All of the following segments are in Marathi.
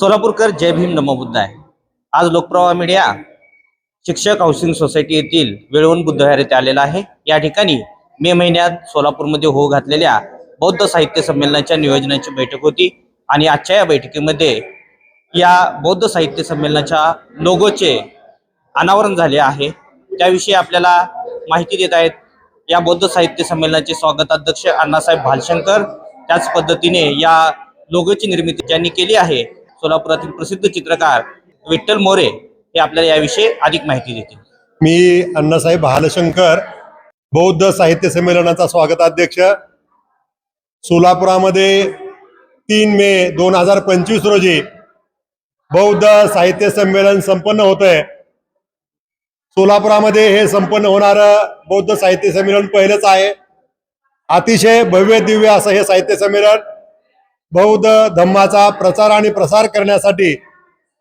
सोलापूरकर जय भीम नमो बुद्ध आहे आज लोकप्रवाह मीडिया शिक्षक हाऊसिंग सोसायटी येथील वेळवण बुद्धविहार येथे आलेला आहे. या ठिकाणी मे महिन्यात सोलापूरमध्ये होऊ घातलेल्या बौद्ध साहित्य संमेलनाच्या नियोजनाची बैठक होती आणि आजच्या या बैठकीमध्ये या बौद्ध साहित्य संमेलनाच्या लोगोचे अनावरण झाले आहे. त्याविषयी आपल्याला माहिती देत आहेत या बौद्ध साहित्य संमेलनाचे स्वागताध्यक्ष अण्णासाहेब भालशंकर. त्याच पद्धतीने या लोगोची निर्मिती ज्यांनी केली आहे सोलापुरातील प्रसिद्ध चित्रकार विठ्ठल मोरे हे आपल्याला याविषयी अधिक माहिती देतील. मी अण्णासाहेब भालशंकर बौद्ध साहित्य संमेलनाचा स्वागताध्यक्ष. सोलापुरामध्ये तीन मे दोन हजार पंचवीस रोजी बौद्ध साहित्य संमेलन संपन्न होत आहे सोलापुरामध्ये हे संपन्न होणारं बौद्ध साहित्य संमेलन पहिलंच आहे. अतिशय भव्य दिव्य असं हे साहित्य संमेलन बौद्ध धम्माचा प्रचार आणि प्रसार करण्यासाठी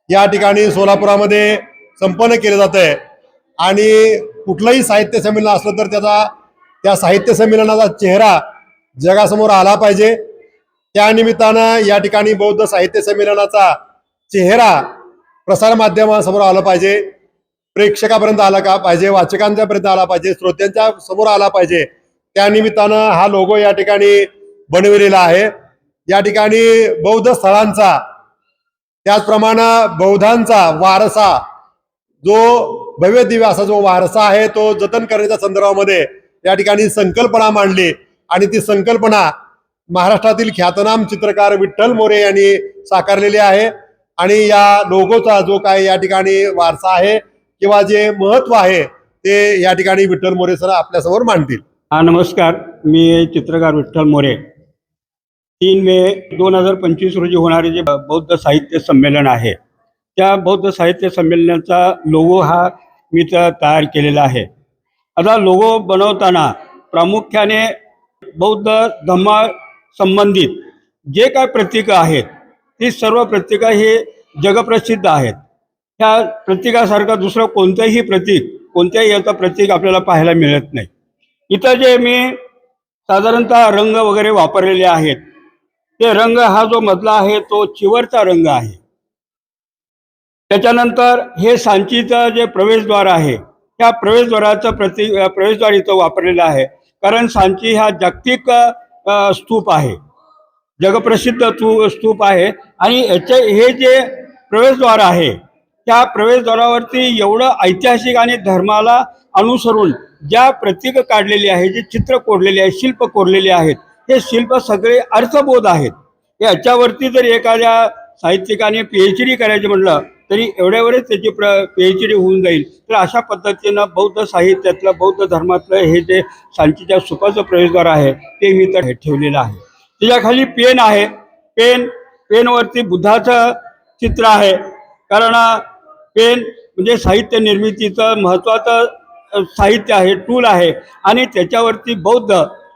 या ठिकाणी सोलापुरामध्ये संपन्न केलं जात आहे आणि कुठलंही साहित्य संमेलन असलं तर त्याचा त्या साहित्य संमेलनाचा चेहरा जगासमोर आला पाहिजे. त्यानिमित्तानं या ठिकाणी बौद्ध साहित्य संमेलनाचा चेहरा प्रसारमाध्यमासमोर आला पाहिजे. प्रेक्षकापर्यंत आला का पाहिजे वाचकांच्यापर्यंत आला पाहिजे श्रोत्यांच्या समोर आला पाहिजे. त्यानिमित्तानं हा लोगो या ठिकाणी बनविलेला आहे. या ठिकाणी बौद्ध स्थळांचा त्याचप्रमाणे बौद्धांचा वारसा जो भव्य दिव्य असा जो वारसा आहे तो जतन करण्याच्या संदर्भामध्ये या ठिकाणी संकल्पना मांडली. आणि ती संकल्पना महाराष्ट्रातील ख्यातनाम चित्रकार विठ्ठल मोरे यांनी साकारलेली आहे. आणि या लोगोचा जो काय या ठिकाणी वारसा आहे किंवा जे महत्त्व आहे ते या ठिकाणी विठ्ठल मोरे सर आपल्यासमोर मांडतील. हा नमस्कार. मी चित्रकार विठ्ठल मोरे. तीन मे दोन हजार पंचवीस रोजी होणारे जे बौद्ध साहित्य संमेलन आहे त्या बौद्ध साहित्य संमेलनाचा लोगो हा मी तर तयार केलेला आहे. आता लोगो बनवताना प्रामुख्याने बौद्ध धम्मा संबंधित जे काय प्रतीकं आहेत ती सर्व प्रतीकं ही जगप्रसिद्ध आहेत. ह्या प्रतीकासारखं दुसरं कोणतंही प्रतीक कोणत्याही याचं प्रतीक आपल्याला पाहायला मिळत नाही. इथं जे मी साधारणतः रंग वगैरे वापरलेले आहेत ते रंग हा जो मधला आहे तो चिवरचा रंग आहे. त्याच्यानंतर हे सांचीचं जे प्रवेशद्वार आहे त्या प्रवेशद्वाराचं प्रति प्रवेशद्वार इथं वापरलेलं आहे. कारण सांची हा जागतिक स्तूप आहे. जगप्रसिद्ध तू स्तूप आहे. आणि याचे हे जे प्रवेशद्वार आहे त्या प्रवेशद्वारावरती एवढं ऐतिहासिक आणि धर्माला अनुसरून ज्या प्रतीक काढलेली आहे जे चित्र कोरलेले आहे शिल्प कोरलेले आहेत हे शिल्प सगळे अर्थबोध आहेत. याच्यावरती जर एखाद्या साहित्यिकाने पी एच डी करायचं म्हटलं तरी एवढ्यावरच त्याची प्र पी एच डी होऊन जाईल. तर अशा पद्धतीनं बौद्ध साहित्यातलं बौद्ध धर्मातलं हे जे सांचीच्या सुखाचं प्रवेशद्वार आहे ते मी तर ठेवलेलं आहे. त्याच्याखाली पेन आहे. पेन पेनवरती बुद्धाचं चित्र आहे. कारण पेन म्हणजे साहित्य निर्मितीचं महत्त्वाचं साहित्य आहे टूल आहे. आणि त्याच्यावरती बौद्ध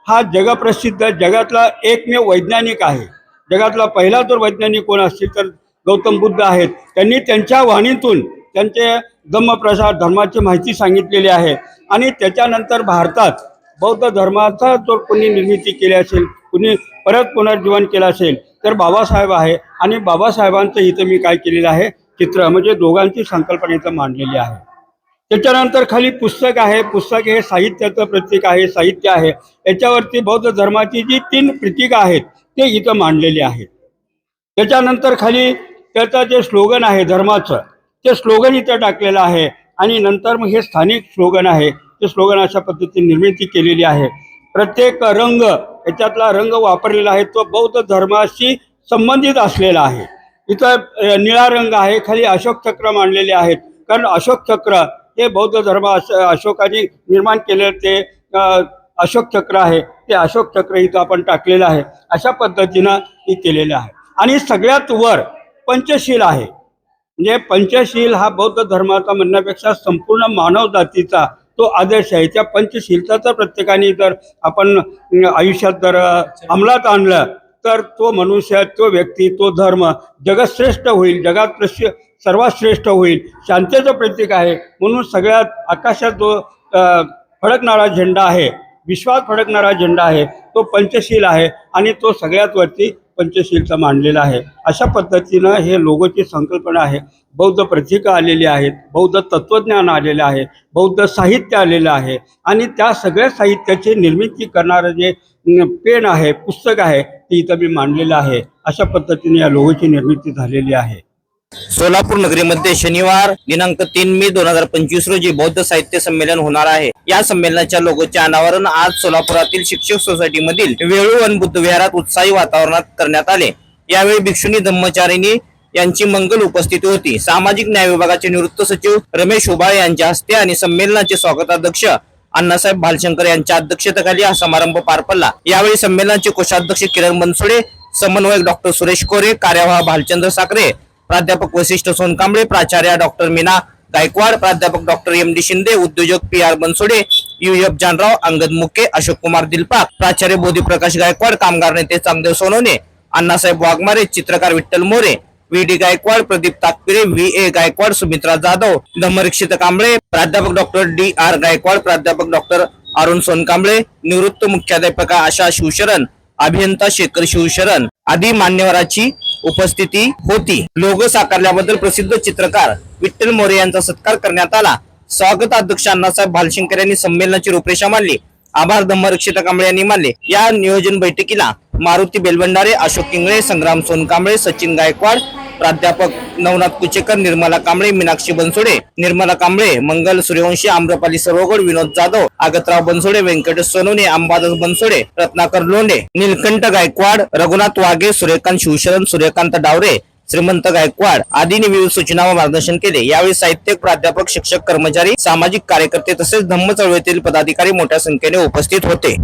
हा जगप्रसिद्ध जगातला एकमेव वैज्ञानिक आहे. जगातला पहिला जर वैज्ञानिक कोण असतील तर गौतम बुद्ध आहेत. त्यांनी त्यांच्या वाणीतून त्यांचे धम्मप्रसार धर्माची माहिती सांगितलेली आहे. आणि त्याच्यानंतर भारतात बौद्ध धर्माचा जर कोणी निर्मिती केली असेल कुणी परत पुनर्जीवन केलं असेल तर बाबासाहेब आहे. आणि बाबासाहेबांचं इथं मी काय केलेलं आहे? चित्र म्हणजे दोघांची संकल्पना इथं मांडलेली आहे. त्याच्यानंतर खाली पुस्तक आहे. पुस्तक हे साहित्याचं प्रतीक आहे साहित्य आहे. याच्यावरती बौद्ध धर्माची जी तीन प्रतीकं आहेत ते इथं मांडलेली आहेत. त्याच्यानंतर खाली त्याचं जे स्लोगन आहे धर्माचं ते स्लोगन इथं टाकलेलं आहे. आणि नंतर मग हे स्थानिक स्लोगन आहे. ते स्लोगन अशा पद्धतीने निर्मिती केलेली आहे. प्रत्येक रंग याच्यातला रंग वापरलेला आहे तो बौद्ध धर्माशी संबंधित असलेला आहे. इथं निळा रंग आहे. खाली अशोक चक्र मांडलेले आहेत. कारण अशोक चक्र हे बौद्ध धर्म अशोकाने निर्माण केले ते अशोक चक्र आहे. ते अशोक चक्र इथं आपण टाकलेलं आहे. अशा पद्धतीनं हे केलेलं आहे. आणि सगळ्यात वर पंचशील आहे. म्हणजे पंचशील हा बौद्ध धर्माचा म्हणण्यापेक्षा संपूर्ण मानव जातीचा तो आदर्श आहे. त्या पंचशीलताचा प्रत्येकाने जर आपण आयुष्यात जर अंमलात आणलं तर तो मनुष्य तो व्यक्ती तो धर्म जगश्रेष्ठ होईल जगात सर्वात श्रेष्ठ होईल. शांतीचं प्रतीक आहे. म्हणून सगळ्यात आकाशात जो फडकणारा झेंडा आहे विश्वात फडकणारा झेंडा आहे तो पंचशील आहे आणि तो सगळ्यात वरती पंचशीलचा मांडलेला आहे. अशा पद्धतीनं हे लोगोची संकल्पना आहे. बौद्ध प्रतीकं आलेली आहेत. बौद्ध तत्त्वज्ञान आलेलं आहे. बौद्ध साहित्य आलेलं आहे. आणि त्या सगळ्या साहित्याची निर्मिती करणारं जे पेन आहे पुस्तक आहे ते इथं मी मांडलेलं आहे. अशा पद्धतीने या लोगोची निर्मिती झालेली आहे. सोलापूर नगरीमध्ये शनिवार दिनांक तीन मे दोन हजार पंचवीस रोजी बौद्ध साहित्य संमेलन होणार आहे. या संमेलनाच्या लोगोचे अनावरण आज सोलापुरातील शिक्षक सोसायटी मधील वेळू वन बुद्ध विहारात उत्साही वातावरणात करण्यात आले. यावेळी भिक्षुनी धम्मचारिणी यांची मंगल उपस्थिती होती. सामाजिक न्याय विभागाचे निवृत्त सचिव रमेश उबाळे यांच्या हस्ते आणि संमेलनाचे स्वागताध्यक्ष अण्णासाहेब भालशंकर यांच्या अध्यक्षतेखाली हा समारंभ पार पडला. यावेळी संमेलनाचे कोषाध्यक्ष किरण बनसोडे समन्वयक डॉक्टर सुरेश कोरे कार्यवाह भालचंद्र साखरे प्राध्यापक वशिष्ठ सोनकांबळे प्राचार्य डॉक्टर मीना गायकवाड प्राध्यापक डॉक्टर एम डी शिंदे उद्योजक P R Bansode U F Janrao Angad Muke Ashok Kumar दिलपाक प्राचार्य बोधीप्रकाश गायकवाड कामगार नेते चांगदेव सोनवणे अण्णासाहेब वाघमारे चित्रकार Vitthal More V D Gaikwad Pradeep Takpire V A Gaikwad Sumitra Jadhav Dhammarakshit Kamble प्राध्यापक डॉक्टर डी आर गायकवाड प्राध्यापक डॉक्टर अरुण सोनकांबळे निवृत्त मुख्याध्यापका आशा शिवशरण अभियंता शेखर शिवशरण आदी मान्यवराची उपस्थिती होती. लोगो साकारल्याबद्दल प्रसिद्ध चित्रकार विठ्ठल मोरे यांचा सत्कार करण्यात आला. स्वागत अध्यक्ष अण्णासाहेब भालशंकर यांनी संमेलनाची रूपरेषा मांडली. आभार धम्मरक्षिता कांबळे यांनी मानले. या नियोजन बैठकीला मारुती बेलबंडारे अशोक किंगळे संग्राम सोनकांबळे सचिन गायकवाड प्राध्यापक नवनाथ कुचेकर निर्मला कांबळे मीनाक्षी बनसोडे निर्मला कांबळे मंगल सूर्यवंशी आम्रपाली सरोगड विनोद जाधव आगतराव बनसोडे व्यंकटेश सोनोने अंबादास बनसोडे रत्नाकर लोंढे नीलकंठ गायकवाड रघुनाथ वाघे सूर्यकांत शिवशरण सूर्यकांत डावरे श्रीमंत गायकवाड आदींनी विविध सूचना व मार्गदर्शन केले. यावेळी साहित्यिक प्राध्यापक शिक्षक कर्मचारी सामाजिक कार्यकर्ते तसेच धम्म चळवळीतील पदाधिकारी मोठ्या संख्येने उपस्थित होते.